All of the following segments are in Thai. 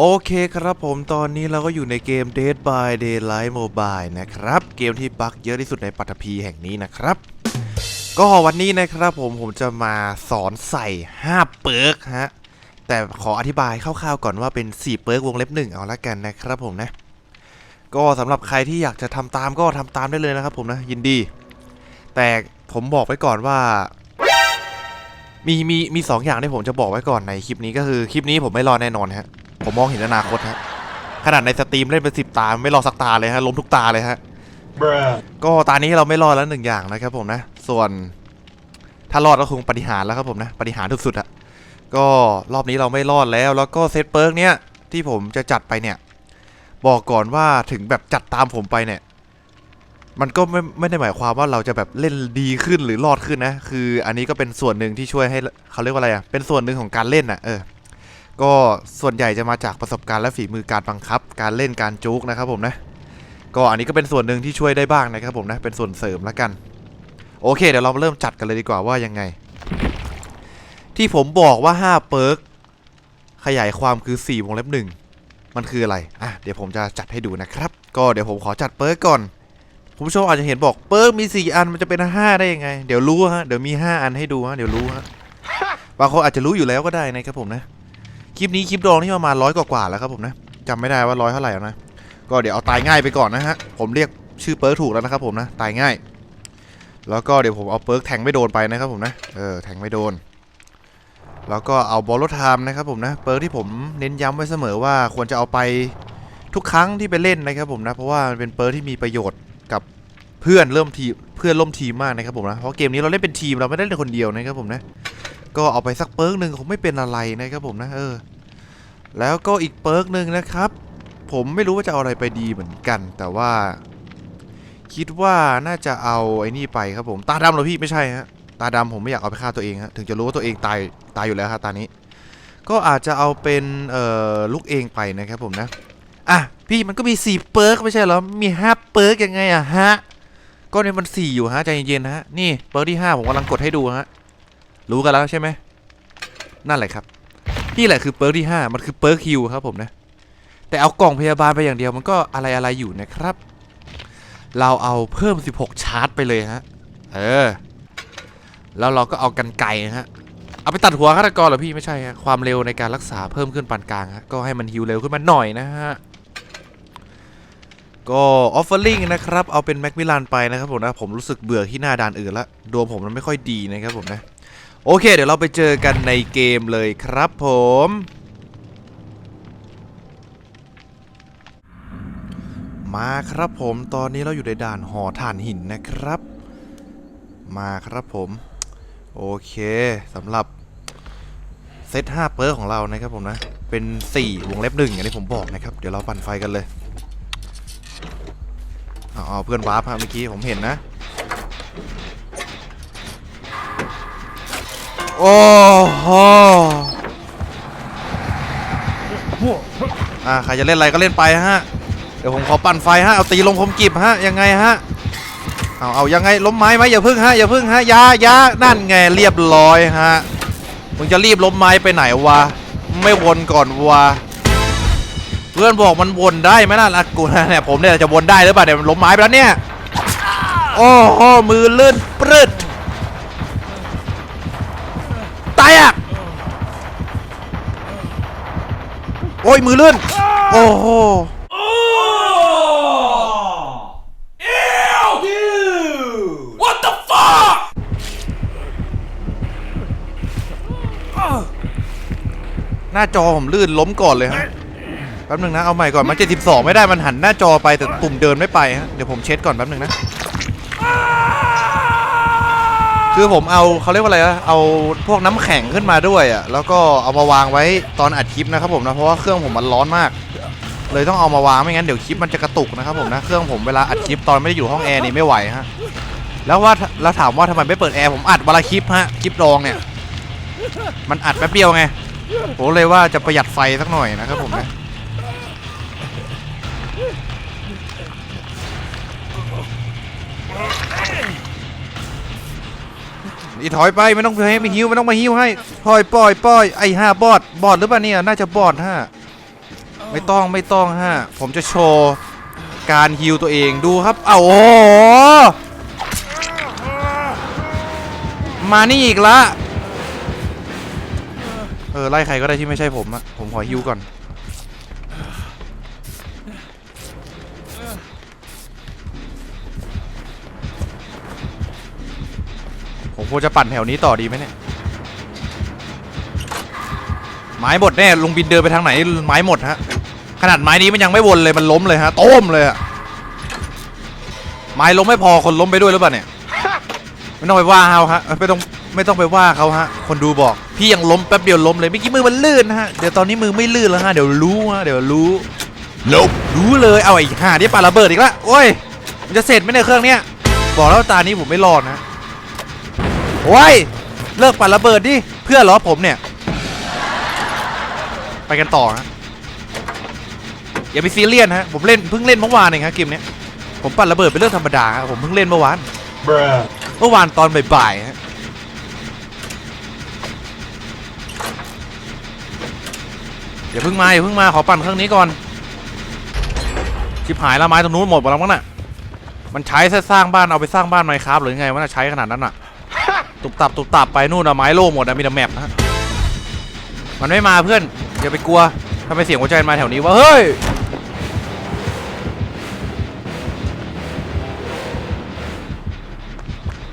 โอเคครับผมตอนนี้เราก็อยู่ในเกม Dead by Daylight Mobile นะครับ เกมที่บั๊กเยอะที่สุดในปัตภีแห่งนี้นะครับ ก็วันนี้นะครับผมผมจะมาสอนใส่ 5 เปิร์กฮะ แต่ขออธิบายคร่าวๆก่อนว่าเป็น 4 เปิร์กวงเล็บ 1 เอาละกันนะครับผมนะ ก็สำหรับใครที่อยากจะทำตามก็ทำตามได้เลยนะครับผมนะ ยินดี แต่ผมบอกไว้ก่อนว่ามีมีมีสองอย่างที่ผมจะบอกไว้ก่อนในคลิปนี้ก็คือคลิปนี้ผมไม่รอแน่นอนฮะ ผมมองเห็นอนาคตฮะขนาดในสตรีมเล่นเป็นสิบตาไม่รอดสักตาเลยฮะล้มทุกตาเลยฮะ Bruh. ก็ตานี้เราไม่รอดแล้วหนึ่งอย่างนะครับผมนะ ส่วนถ้ารอดก็คงปฏิหารย์แล้วครับผมนะปฏิหารย์สุดๆอะก็รอบนี้เราไม่รอดแล้ว แล้วก็เซตเปิร์กเนี้ยที่ผมจะจัดไปเนี่ย บอกก่อนว่าถึงแบบจัดตามผมไปเนี่ย มันก็ไม่ไม่ได้หมายความว่าเราจะแบบเล่นดีขึ้นหรือรอดขึ้นนะ คืออันนี้ก็เป็นส่วนหนึ่งที่ช่วยให้เขาเรียกว่าอะไรอะเป็นส่วนหนึ่งของการเล่นอะเออ ก็ส่วนใหญ่จะมาจากประสบการณ์และฝีมือการบังคับ การเล่นการจุกนะครับผมนะ ก็อันนี้ก็เป็นส่วนหนึ่งที่ช่วยได้บ้างนะครับผมนะ เป็นส่วนเสริมแล้วกัน โอเค เดี๋ยวเรามาเริ่มจัดกันเลยดีกว่าว่ายังไง ที่ผมบอกว่า 5 เปิร์กขยายความคือ4วงเล็บหนึ่งมันคืออะไร อะ เดี๋ยวผมจะจัดให้ดูนะครับ ก็เดี๋ยวผมขอจัดเปิร์กก่อน คุณผู้ชมอาจจะเห็นบอกเปิร์กมี 4 อันมันจะเป็น 5 ได้ยังไง เดี๋ยวรู้ฮะ เดี๋ยวมี 5 อันให้ดูฮะ เดี๋ยวรู้ฮะ บางคนอาจจะรู้อยู่แล้วก็ได้นะครับผมนะ คลิปนี้คลิปดองที่ประมาณร้อยกว่าแล้วครับผมนะจำไม่ได้ว่าร้อยเท่าไหร่แล้วนะ ก็เดี๋ยวเอาตายง่ายไปก่อนนะฮะ ผมเรียกชื่อเปิร์กถูกแล้วนะครับผมนะ ตายง่าย แล้วก็เดี๋ยวผมเอาเปิร์กแทงไม่โดนไปนะครับผมนะ เออ แทงไม่โดน แล้วก็เอาบอลรถไทม์นะครับผมนะ เปิร์กที่ผมเน้นย้ำไว้เสมอว่าควรจะเอาไปทุกครั้งที่ไปเล่นนะครับผมนะ เพราะว่ามันเป็นเปิร์กที่มีประโยชน์กับเพื่อนเริ่มทีเพื่อนร่วมทีมมากนะครับผมนะ เพราะเกมนี้เราเล่นเป็นทีมเราไม่ได้เล่นคนเดียวนะครับผมนะ ก็เอาไปสักเปิร์กหนึ่งคงไม่เป็นอะไรนะครับผมนะเออ แล้วก็อีกเปิร์กหนึ่งนะครับ ผมไม่รู้ว่าจะเอาอะไรไปดีเหมือนกัน แต่ว่า คิดว่าน่าจะเอาไอ้นี่ไปครับผม ตาดำเหรอพี่ไม่ใช่ฮะตาดำผมไม่อยากเอาไปฆ่าตัวเองฮะถึงจะรู้ว่าตัวเองตายตายอยู่แล้วครับตานี้ ก็อาจจะเอาเป็นเอ่อลูกเองไปนะครับผมนะอะพี่มันก็มี4เปิร์กไม่ใช่เหรอมี5เปิร์กยังไงอะฮะก็เนี่ยมัน4อยู่ฮะใจเย็นๆนะฮะนี่เปิร์กที่5ผมกำลังกดให้ดูฮะ รู้กันแล้วใช่ไหมนั่นแหละครับ นี่แหละคือเปิร์กที่ 5 มันคือเปิร์กฮิวครับผมนะ แต่เอากล่องพยาบาลไปอย่างเดียวมันก็อะไรอะไรอยู่นะครับ เราเอาเพิ่ม 16 ชาร์จไปเลยฮะ เออ แล้วเราก็เอากันไกฮะ เอาไปตัดหัวฆาตกรเหรอพี่ไม่ใช่ฮะ ความเร็วในการรักษาเพิ่มขึ้นปานกลางฮะ ก็ให้มันฮิวเร็วขึ้นมาหน่อยนะฮะก็ออฟเฟอร์ลิงนะครับ เอาเป็นแม็กมิลันไปนะครับผมนะ ผมรู้สึกเบื่อที่หน้าด่านอื่นละดวงผมมันไม่ค่อยดีนะครับผมนะ โอเค เดี๋ยวเราไปเจอกันในเกมเลยครับผม มาครับผมตอนนี้เราอยู่ในด่านหอถ่านหินนะครับ มาครับผม โอเคสำหรับเซต5เปิร์ของเรานะครับผมนะ เป็น 4 วงเล็บหนึ่งอย่างที่ผมบอกนะครับ เดี๋ยวเราปั่นไฟกันเลย เอาเอาเพื่อนวาร์ปฮะเมื่อกี้ผมเห็นนะ โอ้โหอ่าใครจะเล่นอะไรก็เล่นไปฮะ เดี๋ยวผมขอปั่นไฟฮะ เอาตีลงคมกิบฮะ ยังไงฮะ เอาเอายังไงล้มไม้ไหมอย่าพึ่งฮะ อย่าพึ่งฮะยายานั่นไงเรียบร้อยฮะ มึงจะรีบล้มไม้ไปไหนวะ ไม่วนก่อนวะ เพื่อนบอกมันวนได้ไหมล่ะอะกูเนี่ยผมเนี่ยจะวนได้หรือเปล่าเนี่ยล้มไม้ไปแล้วเนี่ย โอ้โหมือลื่น โอ้ยมือลื่น โอ้โห What the fuck? หน้าจอผมลื่นล้มก่อนเลยฮะแป๊บหนึงนะเอาใหม่ก่อนมัน72ไม่ได้มันหันหน้าจอไปแต่ปุ่มเดินไม่ไปฮะเดี๋ยวผมเช็ดก่อนแป๊บหนึงนะ คือผมเอาเขาเรียกว่าอะไรนะเอาพวกน้ำแข็งขึ้นมาด้วยอะแล้วก็เอามาวางไว้ตอนอัดคลิปนะครับผมนะเพราะว่าเครื่องผมมันร้อนมาก เลยต้องเอามาวางไม่งั้นเดี๋ยวคลิปมันจะกระตุกนะครับผมนะเครื่องผมเวลาอัดคลิปตอนไม่ได้อยู่ห้องแอร์นี่ไม่ไหวฮะแล้วว่าแล้วถามว่าทำไมไม่เปิดแอร์ผมอัดวันละคลิปฮะคลิปดองเนี่ย มันอัดแป๊บเดียวไงผมเลยว่าจะประหยัดไฟสักหน่อยนะครับผมนะ อีถอยไปไม่ต้องให้ไปฮิวไม่ต้องมาฮิวให้ปล่อยปล่อยปล่อยไอ้ห้าบอดบอดหรือเปล่าเนี่ยน่าจะบอดฮะไม่ต้องไม่ต้องฮะผมจะโชว์การฮิวตัวเองดูครับเอาโอ้มานี่อีกละเออไล่ใครก็ได้ที่ไม่ใช่ผมอะผมขอฮิวก่อน ควรจะปั่นแถวนี้ต่อดีไหมเนี่ยไม้หมดแน่ลุงบินเดินไปทางไหนไม้หมดฮะขนาดไม้นี้มันยังไม่วนเลยมันล้มเลยฮะต้มเลยอะไม้ล้มไม่พอคนล้มไปด้วยหรือเปล่าเนี่ยไม่ต้องไปว่าเขาฮะเอ้ยไม่ต้องไม่ต้องไปว่าเขาฮะคนดูบอก พี่ยังล้มแป๊บเดียวล้มเลยเมื่อกี้มือมันลื่นนะฮะเดี๋ยวตอนนี้มือไม่ลื่นแล้วฮะเดี๋ยวรู้ฮะเดี๋ยวรู้ Nope. รู้เลยเอาไอ้ห่าที่ปาระเบิดอีกละโอ้ยมันจะเสร็จไหมเนี่ยเครื่องเนี้ยบอกแล้วตานี้ผมไม่รอดนะ โอ้ย เลิกปาระเบิดดิ เพื่อเหรอผมเนี่ย ไปกันต่อฮะอย่าไปซีเรียสฮะ ผมเล่นเพิ่งเล่นเมื่อวานเองฮะเกมเนี้ยผมปั่นระเบิดเป็นเรื่องธรรมดาครับผมเพิ่งเล่นเมื่อวานเมื่อวานตอนบ่ายๆฮะอย่าเพิ่งมาอย่าเพิ่งมาขอปั่นเครื่องนี้ก่อนชิบหายแล้วไม้ตรงนู้นหมดหมดแล้วมั้งน่ะมันใช้สร้างบ้านเอาไปสร้างบ้านไมครับหรือไงวะน่ะใช้ขนาดนั้นน่ะ ตุบตับตุบตับไปนู่นอะไม้โล่งหมดอะมีแต่แมปนะมันไม่มาเพื่อนอย่าไปกลัวทำไมเสียงหัวใจมาแถวนี้วะเฮ้ย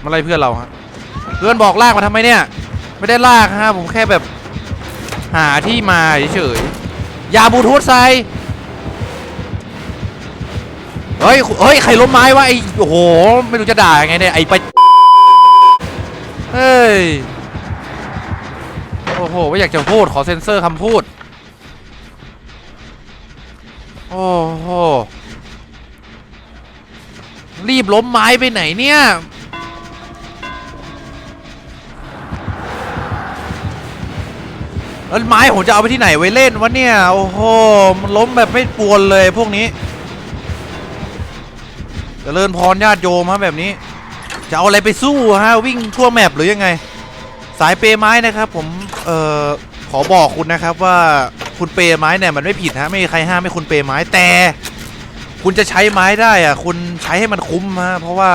มาไล่เพื่อนเราฮะเพื่อนบอกลากมาทำไมเนี่ย ไม่ได้ลากฮะผมแค่แบบ หาที่มาเฉยๆยาบูทูธใส่เฮ้ยเฮ้ยใครล้มไม้วะไอโอ้โห ไม่รู้จะด่ายังไงเนี่ยไอไป เฮ้ย โอ้โห ไม่อยากจะพูด ขอเซ็นเซอร์คำพูด โอ้โห รีบล้มไม้ไปไหนเนี่ยแล้วไม้ผมจะเอาไปที่ไหนไว้เล่นวะเนี่ย โอ้โห มันล้มแบบไม่ปวนเลยพวกนี้จเจริญพรญาติโยมฮะแบบนี้ จะเอาอะไรไปสู้ฮะวิ่งทั่วแมปหรือยังไง สายเปย์ไม้นะครับ ผมเอ่อขอบอกคุณนะครับว่าคุณเปย์ไม้เนี่ยมันไม่ผิดฮะไม่มีใครห้ามให้คุณเปย์ไม้แต่ คุณจะใช้ไม้ได้อะคุณใช้ให้มันคุ้มฮะเพราะว่า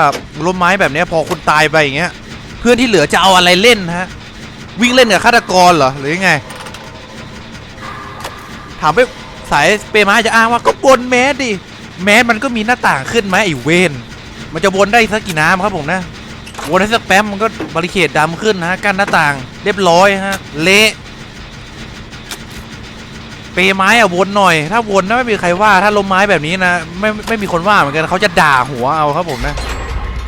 ล้มไม้แบบนี้พอคุณตายไปอย่างเงี้ย เพื่อนที่เหลือจะเอาอะไรเล่นฮะวิ่งเล่นกับฆาตกรเหรอหรือยังไง ถามไปสายเปย์ไม้จะอ้างว่าก็บนแมสดิแมสมันก็มีหน้าต่างขึ้นไหมไอ้เวน มันจะวนได้สักกี่น้ำครับผมนะ วนให้สักแป๊บมันก็บริเคดดำขึ้นนะฮะกั้นหน้าต่าง เรียบร้อยฮะ เละเปไม้อะวนหน่อย ถ้าวนนะไม่มีใครว่าถ้าล้มไม้แบบนี้นะไม่ไม่มีคนว่าเหมือนกันเขาจะด่าหัวเอาครับผมนะ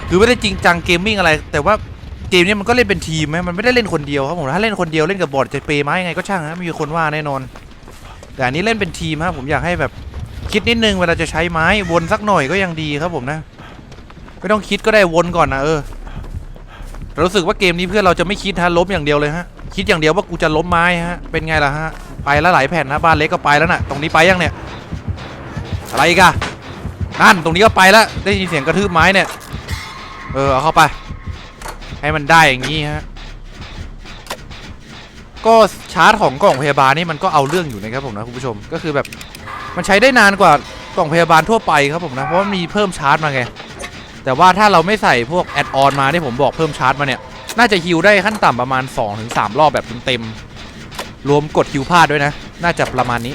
คือไม่ได้จริงจังเกมมิ่งอะไร แต่ว่าเกมนี้มันก็เล่นเป็นทีมไหมมันไม่ได้เล่นคนเดียวครับผมถ้าเล่นคนเดียวเล่นกับบอร์ดจะเปไม้ยังไงก็ช่างฮะไม่มีคนว่าแน่นอน แต่อันนี้เล่นเป็นทีมครับผมอยากให้แบบคิดนิดนึงเวลาจะใช้ไม้วนสักหน่อยก็ยังดีครับผมนะ ไม่ต้องคิดก็ได้วนก่อนนะเออรู้สึกว่าเกมนี้เพื่อนเราจะไม่คิดฮะล้มอย่างเดียวเลยฮะคิดอย่างเดียวว่ากูจะล้มไม้ฮะเป็นไงล่ะฮะไปแล้วหลายแผ่นนะบ้านเล็กก็ไปแล้วน่ะตรงนี้ไปยังเนี่ยอะไรอีกอะนั่นตรงนี้ก็ไปแล้วได้ยินเสียงกระทืบไม้เนี่ยเออเอาเข้าไป ให้มันได้อย่างนี้ฮะก็ชาร์จของกล่องพยาบาลนี่มันก็เอาเรื่องอยู่นะครับผมนะคุณผู้ชมก็คือแบบมันใช้ได้นานกว่ากล่องพยาบาลทั่วไปครับผมนะเพราะว่ามีเพิ่มชาร์จมาไง แต่ว่าถ้าเราไม่ใส่พวกแอดออนมาที่ผมบอกเพิ่มชาร์จมาเนี่ย น่าจะฮิวได้ขั้นต่ำประมาณ 2-3 รอบแบบเต็มๆรวมกดฮิวพลาดด้วยนะ น่าจะประมาณนี้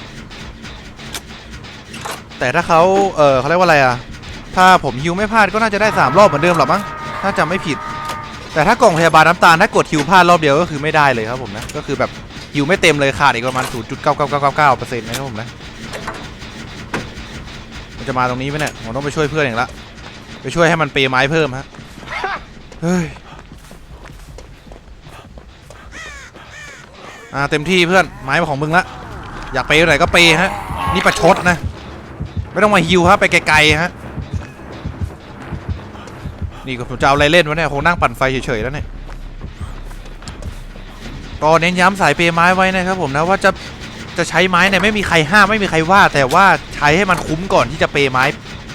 แต่ถ้าเขาเออเขาเรียกว่าอะไรอะถ้าผมฮิวไม่พลาดก็น่าจะได้ 3 รอบเหมือนเดิมหรอมั้งถ้าจำไม่ผิด แต่ถ้ากล่องพยาบาลน้ำตาลถ้ากดฮิวพลาดรอบเดียวก็คือไม่ได้เลยครับผมนะก็คือแบบฮิวไม่เต็มเลยขาดอีกประมาณ0.99999%นะครับผมนะมันจะมาตรงนี้ไหมเนี่ยผมต้องไปช่วยเพื่อนอย่างละ ช่วยให้มันเปย์ไม้เพิ่มฮะ เฮ้ย อ่าเต็มที่เพื่อนไม้เป็นของมึงละ อยากเปย์ไหนก็เปย์ฮะ นี่ประชดนะ ไม่ต้องมาฮิวครับไปไกลๆฮะ นี่ก็ผมจะเอาอะไรเล่นวะเนี่ยคงนั่งปั่นไฟเฉยๆแล้วเนี่ยก็เน้นย้ำสายเปย์ไม้ไว้นะครับผมนะว่าจะจะใช้ไม้เนี่ยไม่มีใครห้ามไม่มีใครว่า แต่ว่าใช้ให้มันคุ้มก่อนที่จะเปย์ไม้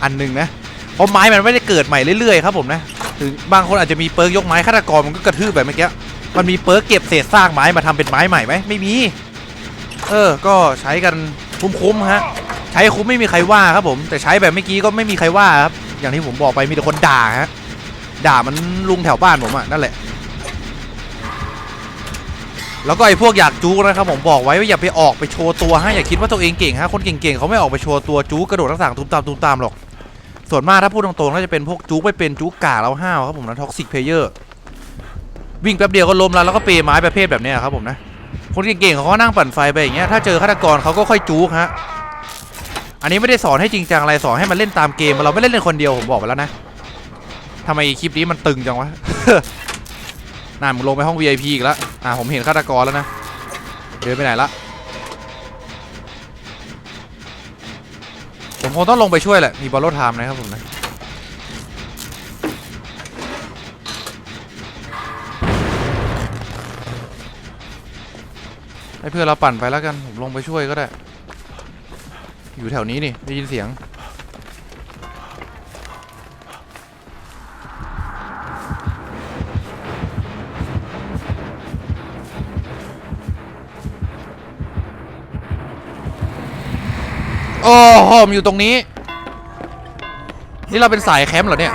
อันหนึ่งนะ เพราะไม้มันไม่ได้เกิดใหม่เรื่อยๆครับผมนะถึงบางคนอาจจะมีเปิร์กยกไม้ฆาตกรมันก็กระทืบแบบเมื่อกี้มันมีเปิร์กเก็บเศษซากไม้มาทำเป็นไม้ใหม่ไหมไม่มีเออก็ใช้กันคุ้มๆฮะใช้คุ้มไม่มีใครว่าครับผมแต่ใช้แบบเมื่อกี้ก็ไม่มีใครว่าครับอย่างที่ผมบอกไปมีแต่คนด่าฮะด่ามันลุงแถวบ้านผมอะนั่นแหละ แล้วก็ไอ้พวกอยากจู๊กนะครับผมบอกไว้ว่าอย่าไปออกไปโชว์ตัวฮะอย่าคิดว่าตัวเองเก่งฮะคนเก่งๆเขาไม่ออกไปโชว์ตัวจู๊กกระโดดทั้งสางตุ้มตามตุ้มตามหรอก ส่วนมากถ้าพูดตรงๆก็จะเป็นพวกจู๊กไปเป็นจู๊กกาแล้วห้าวครับผมนะท็อกซิกเพลเยอร์วิ่งแป๊บเดียวก็ล้มแล้วแล้วก็เปย์ไม้ประเภทแบบนี้ครับผมนะคนเก่งๆเขาก็นั่งปั่นไฟไปอย่างเงี้ยถ้าเจอฆาตกรเขาก็ค่อยจู๊กฮะอันนี้ไม่ได้สอนให้จริงจังอะไรสอนให้มันเล่นตามเกมเราไม่เล่นเล่นคนเดียวผมบอกไปแล้วนะทำไมคลิปนี้มันตึงจังวะน่ามึงลงไปห้อง VIP อีกแล้วอ่าผมเห็นฆาตกรแล้วนะเดินไปไหนละ ผมคงต้องลงไปช่วยแหละ มีบอลโลไทม์นะครับผมนะให้เพื่อนเราปั่นไปแล้วกัน ผมลงไปช่วยก็ได้ อยู่แถวนี้นี่ ได้ยินเสียง อ้โหมนอยู่ตรงนี้ นี่เราเป็นสายแคมป์เหรอเนี่ย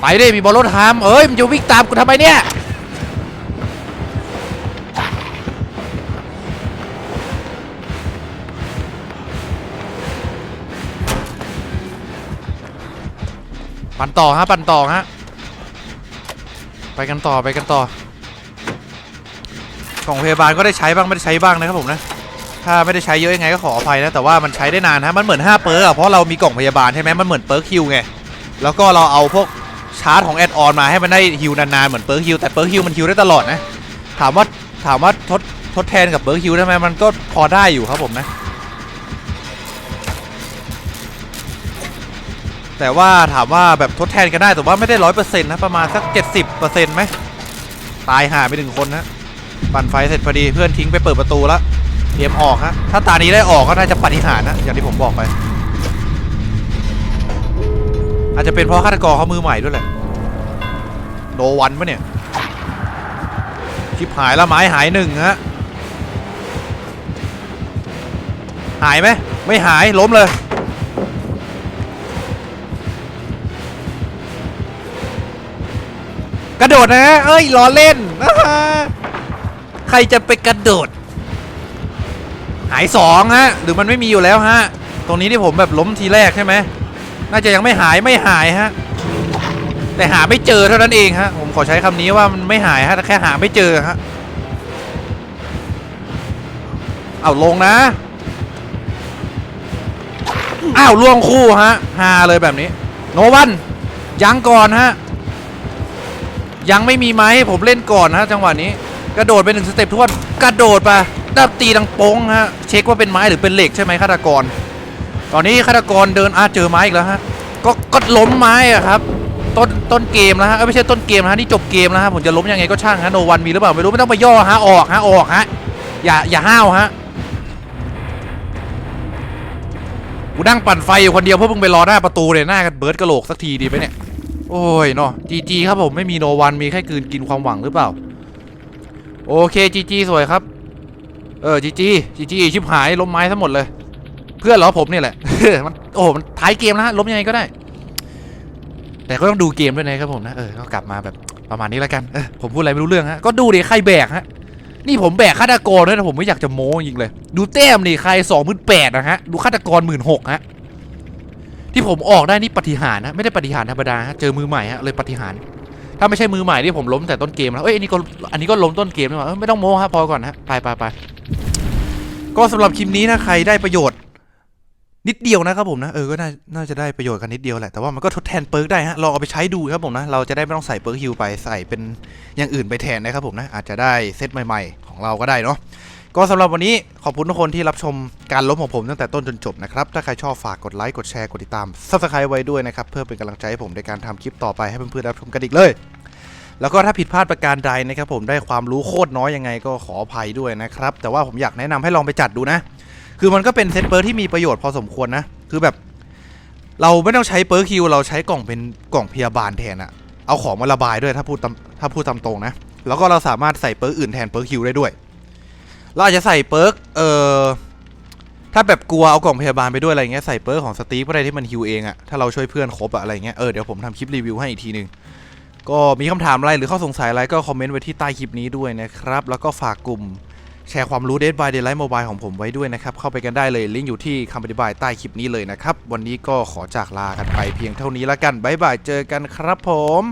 ไปดิมีบอลรถทามเอ้ยมันจะวิ่งตามกูทำไมเนี่ยปั่นต่อฮะปั่นต่อฮะไปกันต่อไปกันต่อกล่องพยาบาลก็ได้ใช้บ้างไม่ได้ใช้บ้างนะครับผมนะ ถ้าไม่ได้ใช้เยอะยังไงก็ขออภัยนะ แต่ว่ามันใช้ได้นานฮะมันเหมือน 5 เปิร์กเพราะเรามีกล่องพยาบาลใช่ไหมมันเหมือนเปิร์กฮิวไง แล้วก็เราเอาพวกชาร์จของแอดออนมาให้มันได้ฮิวนานๆเหมือนเปิร์กฮิวแต่เปิร์กฮิวมันฮิวได้ตลอดนะ ถามว่าถามว่าทดทดแทนกับเปิร์กฮิวได้ไหมมันก็พอได้อยู่ครับผมนะ แต่ว่าถามว่าแบบทดแทนกันได้แต่ว่าไม่ได้ร้อยเปอร์เซ็นต์นะประมาณสักเจ็ดสิบเปอร์เซ็นต์ไหมตายห่าไปหนึ่งคนนะปั่นไฟเสร็จพอดีเพื่อนทิ้งไปเปิดประตูแล้ว เตรียมออกฮะ ถ้าตานี้ได้ออกก็น่าจะปฏิหารนะ อย่างที่ผมบอกไป อาจจะเป็นเพราะฆาตกรเขามือใหม่ด้วยแหละ โนวันปะเนี่ย ชิบหายแล้วไม้หายหนึ่งฮะ หายไหม ไม่หายล้มเลยกระโดดนะ เอ้ยล้อเล่นอ่าฮะใครจะไปกระโดดายสองฮะหรือมันไม่มีอยู่แล้วฮะตรงนี้ที่ผมแบบล้มทีแรกใช่ไหมน่าจะยังไม่หายไม่หายฮะแต่หาไม่เจอเท่านั้นเองฮะผมขอใช้คำนี้ว่ามันไม่หายฮะแต่แค่หาไม่เจอฮะเอาลงนะอ้าวล่วงคู่ฮะฮาเลยแบบนี้ โนวันยังก่อนฮะยังไม่มีไม้ผมเล่นก่อนฮะจังหวะนี้ กระโดดไปหนึ่งสเต็ปทวนกระโดดไป ดับตีดังโป้งฮะเช็คว่าเป็นไม้หรือเป็นเหล็กใช่ไหมฆาตกร ตอนนี้ฆาตกรเดินอาเจอไม้อีกแล้วฮะก็ก็ล้มไม้อะครับต้นต้นเกมแล้วฮะไม่ใช่ต้นเกมนะฮะนี่จบเกมแล้วฮะผมจะล้มยังไงก็ช่างฮะโนวันมีหรือเปล่าไม่รู้ไม่ต้องไปย่อฮะออกฮะออกฮะอย่าอย่าห้าวฮะกูนั่งปั่นไฟอยู่คนเดียวเพราะมึงไปรอหน้าประตูเลยหน้ากันเบิร์ดกระโหลกสักทีดีไหมเนี่ยโอ้ยเนาะจีจีครับผมไม่มีโนวันมีแค่กืนกินความหวังหรือเปล่า โอเคจีจีสวยครับ เออจีจีจีจีชิบหายล้มไม้ทั้งหมดเลย เพื่อนเหรอผมเนี่ยแหละมันโอ้โหมันท้ายเกมนะล้มยังไงก็ได้ แต่ก็ต้องดูเกมด้วยนะครับผมนะเออก็กลับมาแบบประมาณนี้แล้วกันเออผมพูดอะไรไม่รู้เรื่องฮะก็ดูดิใครแบกฮะนี่ผมแบกฆาตกรด้วยนะผมไม่อยากจะโม้จริงเลย ดูแต้มดิใครสองหมื่นแปดนะฮะดูฆาตกรหมื่นหกฮะที่ผมออกได้นี่ปฏิหารนะไม่ได้ปฏิหารธรรมดาฮะเจอมือใหม่ฮะเลยปฏิหารถ้าไม่ใช่มือใหม่ที่ผมล้มแต่ต้นเกมแล้วเอ้ยอันนี้ก็อันนี้ก็ล้มต้นเกมนี่หว่าเออไม่ต้องโม้ฮะพอก่อนฮะไปไปไป ก็สำหรับคลิปนี้นะใครได้ประโยชน์ นิดเดียวนะครับผมนะเออก็น่าน่าจะได้ประโยชน์กันนิดเดียวแหละแต่ว่ามันก็ทดแทนเปิร์กได้ฮะลองเอาไปใช้ดูครับผมนะเราจะได้ไม่ต้องใส่เปิร์กฮิลไปใส่เป็นอย่างอื่นไปแทนนะครับผมนะอาจจะได้เซตใหม่ ๆ ของเราก็ได้เนาะก็สำหรับวันนี้ขอบคุณทุกคนที่รับชมการล้มของผมตั้งแต่ต้นจนจบนะครับ ถ้าใครชอบฝากกดไลค์ กดแชร์ กดติดตาม subscribe ไว้ด้วยนะครับ เพื่อเป็นกำลังใจให้ผมในการทำคลิปต่อไปให้เพื่อนๆรับชมกันอีกเลย แล้วก็ถ้าผิดพลาดประการใดนะครับผมได้ความรู้โคตรน้อยยังไงก็ขออภัยด้วยนะครับ แต่ว่าผมอยากแนะนำให้ลองไปจัดดูนะ คือมันก็เป็นเซตเปิร์ที่มีประโยชน์พอสมควรนะ คือแบบ เราไม่ต้องใช้เปิร์คิวเราใช้กล่องเป็นกล่องพยาบาลแทนอะเอาของมาระบายด้วยถ้าพูดถ้าพูดตามตรงนะ แล้วก็เราสามารถใส่เปิร์อื่นแทนเปิร์คิวได้ด้วย เราอาจจะใส่เปิร์กเอ่อถ้าแบบกลัวเอากล่องพยาบาลไปด้วยอะไรเงี้ยใส่เปิร์ของสตีฟก็ได้ที่มันฮิวเองอะถ้าเราช่วยเพื่อนครบอะอะไรเงี้ยเออเดี๋ยวผมทำคลิปรีวิวให้อีกทีนึง ก็มีคำถามอะไรหรือข้อสงสัยอะไรก็คอมเมนต์ไว้ที่ใต้คลิปนี้ด้วยนะครับ แล้วก็ฝากกลุ่มแชร์ความรู้ Dead by Daylight Mobile ของผมไว้ด้วยนะครับ เข้าไปกันได้เลย ลิงก์อยู่ที่คำอธิบายใต้คลิปนี้เลยนะครับ วันนี้ก็ขอจากลากันไปเพียงเท่านี้ละกันบ๊ายบายเจอกันครับผม